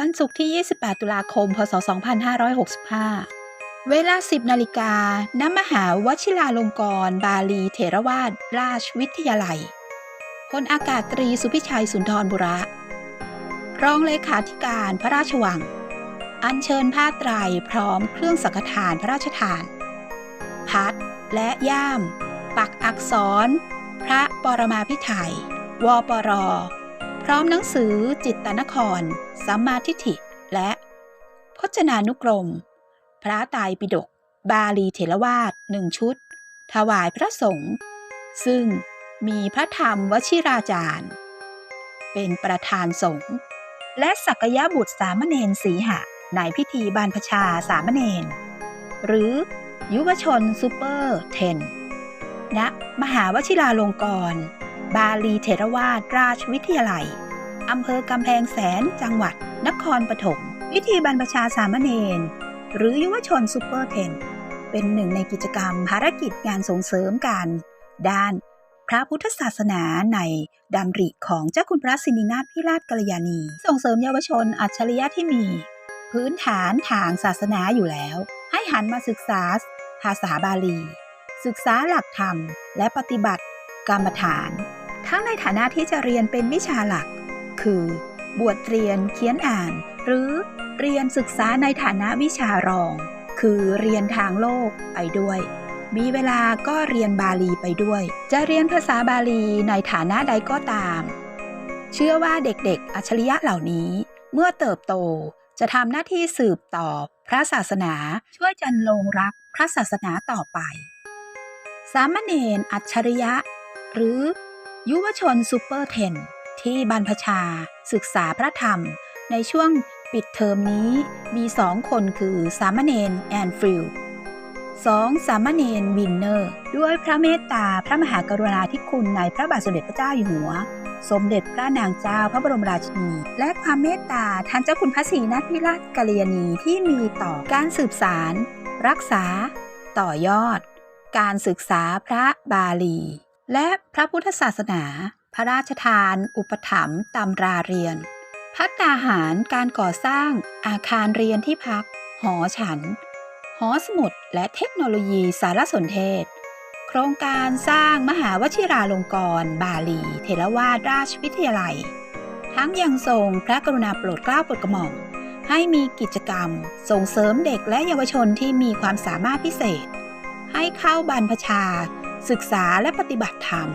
วันศุกร์ที่ 28 ตุลาคม พศ 2565 เวลา 10 นาฬิกา ณ มหาวชิราลงกรณ์บาลีเถรวาทราชวิทยาลัยพลอากาศตรีสุพิชัยสุนทรบุระ รองเลขาธิการพระราชวัง อัญเชิญผ้าไตรพร้อมเครื่องสังฆทานพระราชทาน พัดและย่าม ปักอักษร พระปรมาภิไธยวปร พร้อมหนังสือจิตตนคร สัมมาทิฏฐิ และพจนานุกรม พระไตรปิฎกบาลีเถรวาทหนึ่งชุด ถวายพระสงฆ์ซึ่งมีพระธรรมวชิราจารย์ เป็นประธานสงฆ์และสักยะบุตรสามเณรสีหะในพิธีบรรพชาสามเณรหรือยุวชนซูเปอร์เทนณมหาวชิราลงกรณ์บาลีเถรวาทราชวิทยาลัย อำเภอกำแพงแสน จังหวัด นครปฐมพิธีบรรพชาสามเณรหรือยุวชนซูเปอร์เทน เป็นหนึ่งในกิจกรรมภารกิจงานส่งเสริมการ ด้านพระพุทธศาสนาในดำริของเจ้าคุณพระสินินาถพิราชกัลยาณี ส่งเสริมเยาวชนอัจฉริยะที่มี พื้นฐานทางศาสนาอยู่แล้ว ให้หันมาศึกษาภาษาบาลี ศึกษาหลักธรรม และปฏิบัติกรรมฐาน ทั้งในฐานะที่จะเรียนเป็นวิชาหลัก คือ บวชเรียนเขียนอ่าน หรือเรียนศึกษาในฐานะวิชารอง คือเรียนทางโลกไปด้วย มีเวลาก็เรียนบาลีไปด้วย จะเรียนภาษาบาลีในฐานะใดก็ตาม เชื่อว่าเด็กๆ อัจฉริยะเหล่านี้ เมื่อเติบโตจะทำหน้าที่สืบต่อพระศาสนาช่วยจันลงรักพระศาสนาต่อไป สามเณรอัจฉริยะ หรือ ยุวชนซูเปอร์เทน ที่บรรพชา ศึกษาพระธรรม ในช่วงปิดเทอมนี้มีสองคนคือสามเณรแอนฟิลสองสามเณรวินเนอร์ ด้วยพระเมตตาพระมหากรุณาธิคุณในพระบาทสมเด็จพระเจ้าอยู่หัว สมเด็จพระนางเจ้าพระบรมราชินี และความเมตตาท่านเจ้าคุณพระศรีนาถพิราชกัลยาณีที่มีต่อการสืบสาร รักษา ต่อยอด การศึกษาพระบาลี และพระพุทธศาสนา พระราชทาน อุปถัมภ์ตำราเรียน พัฒนาหารการก่อสร้างอาคารเรียนที่พัก หอฉัน หอสมุดและเทคโนโลยีสารสนเทศ โครงการสร้างมหาวชิราลงกรณ์บาลี เทรวาทราชวิทยาลัย ทั้งยังทรงพระกรุณาโปรดเกล้าโปรดกระหม่อมให้มีกิจกรรม ส่งเสริมเด็กและเยาวชนที่มีความสามารถพิเศษ ให้เข้าบรรพชา ศึกษาและปฏิบัติธรรม